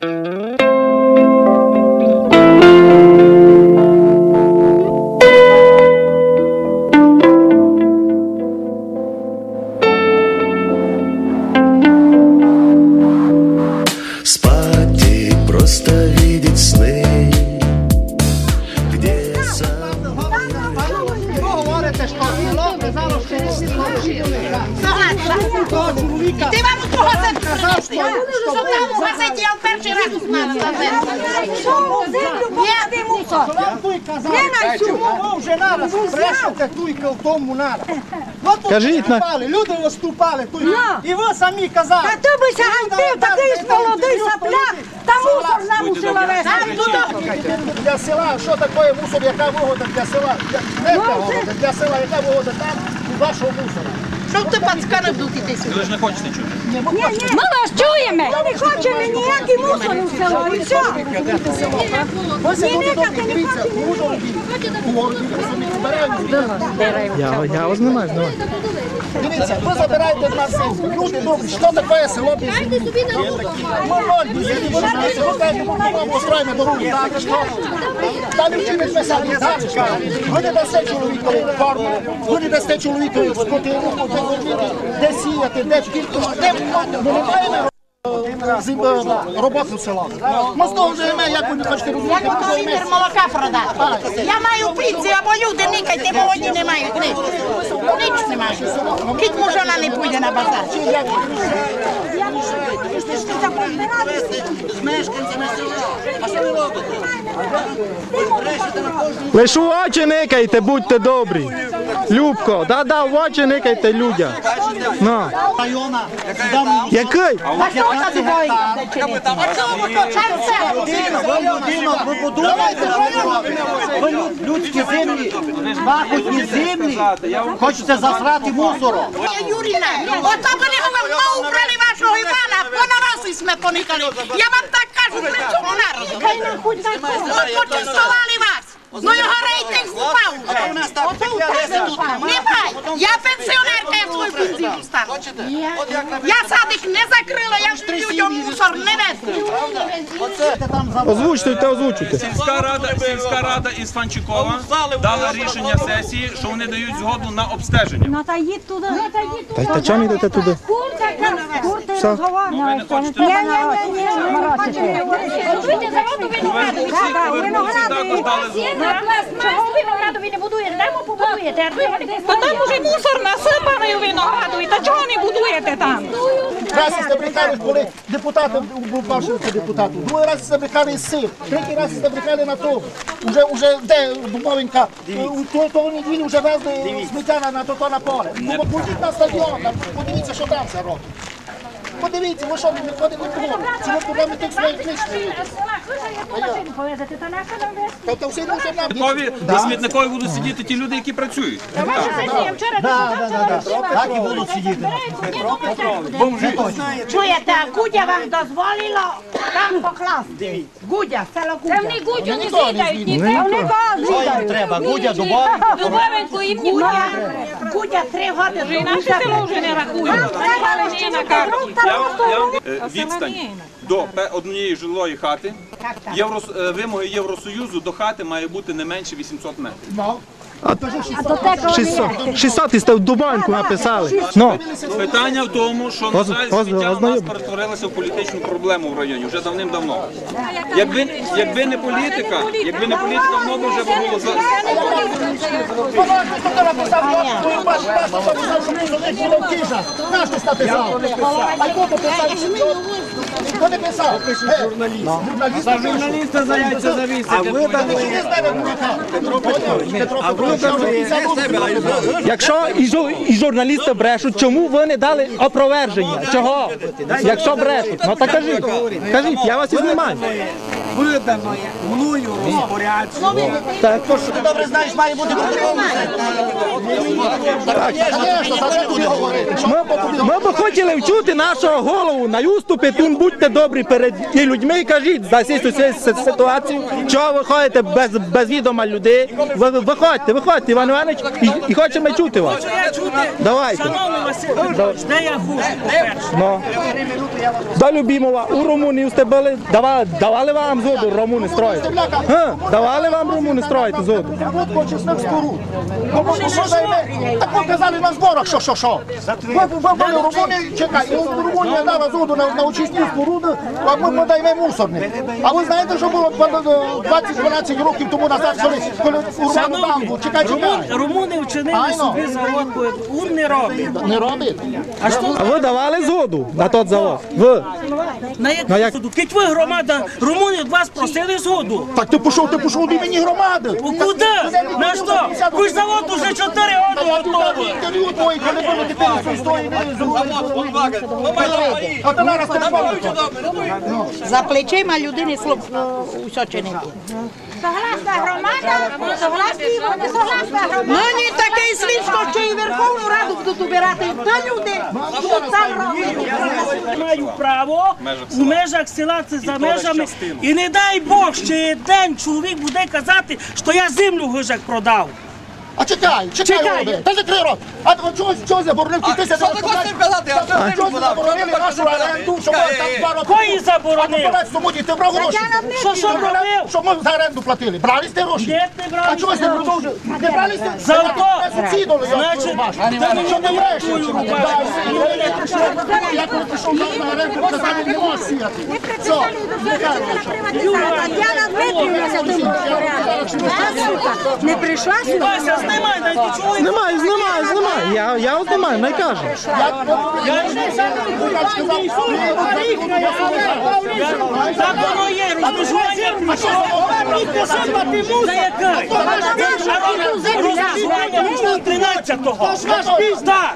Mm-hmm. Ви вже нараз брешете туйка в тому нараз. Кажіть, на- люди виступали тут, і ви самі казали. Та ти би ся такий ж молодий сапляк, та мусор нам мусила вести. Для села, що таке мусор, яка вигода для села? Для, не для села, яка вигода там вашого мусора? Що ти пацкани іти сюди? Ви ж не хочете чути. Ми вас чуємо. Ми не хочемо ніякий мусор у село, і все. Ви себе люди добрі, дивіться, самі збираєте. Я, я вас знімаю, знімаю. Дивіться, ви забираєте в нас землю. Люди добрі, що таке село без землі? Ми ноль без землі, ви знаєте, ви кажете, ми вам устроїмо дорогу. Так, що? Та не вчите писати, так. Ви не дасте чоловікові форму, ви не дасте чоловікові скотину, де сіяти, де тільки, де ми не маємо роботу села. Ми з того живемо, як ви не хочете розуміти, Як ми ото літр молока продати? Я маю піці, або люди никайте, молоді не мають. Ніч не мають. Кіть мужона не пойде на базар. Лише в очі никайте, будьте добрі. Любко, да-да, в очі никайте людям. На. Який? А що ви так боїте? А чого ви? Будинок, ви подумайте, ви лю- людські землі, пахотні землі, хочете засрати мусором. Юріна, ото вони вам убрали вашого Івана, понаваси сме поникали. Я вам так кажу, при цьому народу. От почистували вас. Ну його рейтинг впав вже. Немає. Я пенсіонерка, я свою пенсію стану. Я садик не закрила, я ж людям мусор не везу. Озвучуйте, озвучуйте. Сільська рада, сільська рада із Фанчикова дала рішення сесії, що вони дають згоду на обстеження. Ну та їдь туди. Ну та їдь. Та, та чого йдете туди? Курка, курка, Все. Ну, ви не хочете. Ні, ні, ні, ні, ми хочемо. Будуйте заводу винограду. Також дали згоду. Чого ви не будуєте? Дай ми побудуєте. Та там уже мусор насипаний у винограду, і та чого не будуєте там? Раз істебрикали, коли депутати бувши депутату, другий раз із сил, третій раз істебрикали на то. Уже, уже де Бумовенька, у то, то неділю вже везли сміття на, на то, то на поле. Ну, Ходіть на стадіон, там, подивіться, що там це робить. Подивіться, ви що, не ходите в поле. Чи ви проблеми тих своїх книжних. Тобто всі дуже нам. Смітникові- На смітникові будуть сидіти ті люди, які працюють. Так. і будуть сидіти. Чуєте, а Гудя вам дозволило там покласти. Гудя, село Гудя. Вони гудю не з'їдають, ні Що їм треба? Гудя дубові? дубовеньку їм ні Гудя, Гудя три години. І наше село вже не рахують. Але не на карті. Я, вам- я, вам, е, відстань до пе- однієї жилої хати. Євро, е, вимоги Євросоюзу до хати має бути не менше 800 метрів. 600. 600 і сте в Дубанку написали. Ну, Питання в тому, що на жаль, воз- сміття у нас ознайом. перетворилося в політичну проблему в районі вже давним-давно. Якби, якби не політика, якби не політика, воно б вже було за? Наш ти написав? А? Хто не писав? Журналіст. Журналіст. Журналіста за яйця завісить. А ви там не знали дурака. Петро Петро. А ви там якщо і, і журналісти брешуть, чому ви не дали опроверження? Чого? Якщо брешуть, ну так кажіть. Кажіть, я вас і знімаю. Виданої мною розпорядження. Ти добре знаєш, має бути що? Що Ми, б хотіли вчути нашого голову на юступі, тим будьте добрі перед людьми і кажіть за цю ситуацію, чого ви ходите без, без відома людей. Ви, виходьте, виходьте, Іван Іванович, і, і хочемо чути вас. Давайте. шановний Василь де я хуже. Ну. До Любімова, у Румунії сте були, давали, давали вам зоду румуни строїти? Га? Давали вам румуни строїти зоду? Будь очисних споруд. Ну, бо що займе? Так ви казали на зборах, що, що, що. Ви, ви були в Румунії, чекай, от дала зоду на, на очисні споруди, а ми подаємо мусорник. А ви знаєте, що було 20-12 років тому назад, коли, коли урвали дамбу? Чекай, чекай. румуни вчинили Айно. собі завод, ун не робить. Не робить? А що А ви давали зоду на тот завод? Ви? На Ну, як- суду? Кить ви громада, румуни від вас просили згоду. Так ти пішов, ти пішов до мені громади. У куди? На що? Ви ж завод уже 4 роки готовий. Інтерв'ю твої, коли були тепер стої, А ти зараз телефон. За плечима людини слов усе чинити. Согласна громада, согласні, не согласна громада. Ну не такий слідство, що і Верховну Раду будуть убирати. То люди, будуть там робити. Маю право у межах села, це за межами. І не дай Бог, ще день чоловік буде казати, що я землю в гижах продав. А чекай, чекай, Чекай. Володимир, та закрий рот. А то чогось, чогось заборонив ті тисячі. Що ти хочеш сказати? А чогось заборонили нашу оренду, щоб там два роки. Кої заборонив? А ти тому ти брав гроші. Що що робив? Щоб ми за оренду платили. Брали сте гроші? Ні, не брали А чогось не продовжили? Не брали сте? За ото. Сусідом, Значить, та мені що ти не брешеш? рахую Да, рубати. Я прийшов, я коли прийшов на оренду, казали, не можеш сіяти. Все, Дмитрівна за тим Не прийшла сюди. Знімай, дай ти чоловік. Знімаю, знімаю, знімаю. Я, я знімаю, не кажу. Так воно є, розмежування. Та яка? Розмежування вийшло 13-го. Так.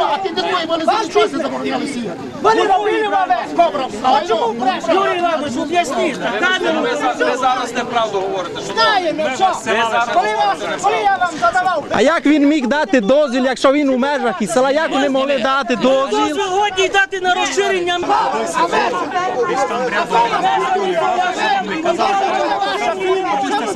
А ти такої вони за щось забороняли сіяти. Вони робили Добре, а чому брешеш? Юрій Іванович, об'ясніть, на камеру. Ви, зараз неправду говорите. Знаємо, що? Коли вас, я вам задавав А як він міг дати дозвіл, якщо він у межах і села? Як вони могли дати дозвіл? сьогодні дати на розширення?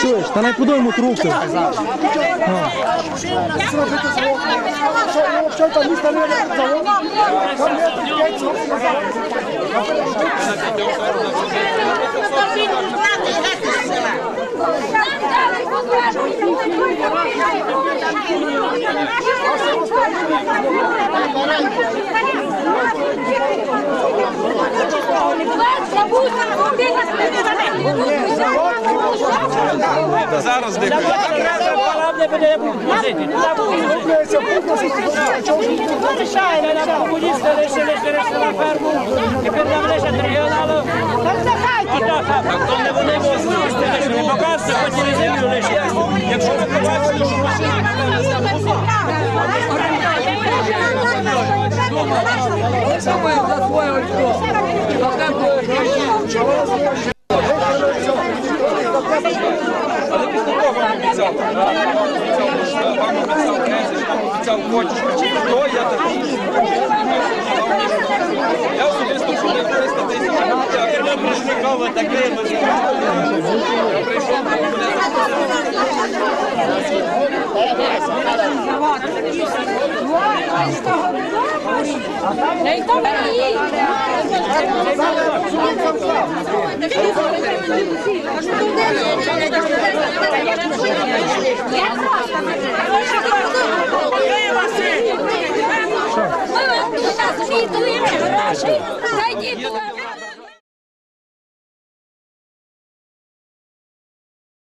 Чуєш, та не подуй йому трубку. Зараз де Якщо ви побачите, що Але після того вам обіцяв. Вам обіцяв Князь, вам обіцяв Котюшко. Хто я такий? Я особисто просив 300 тисяч. Я прийшли кого такий. Я прийшов до на Ей, Василь! Туди.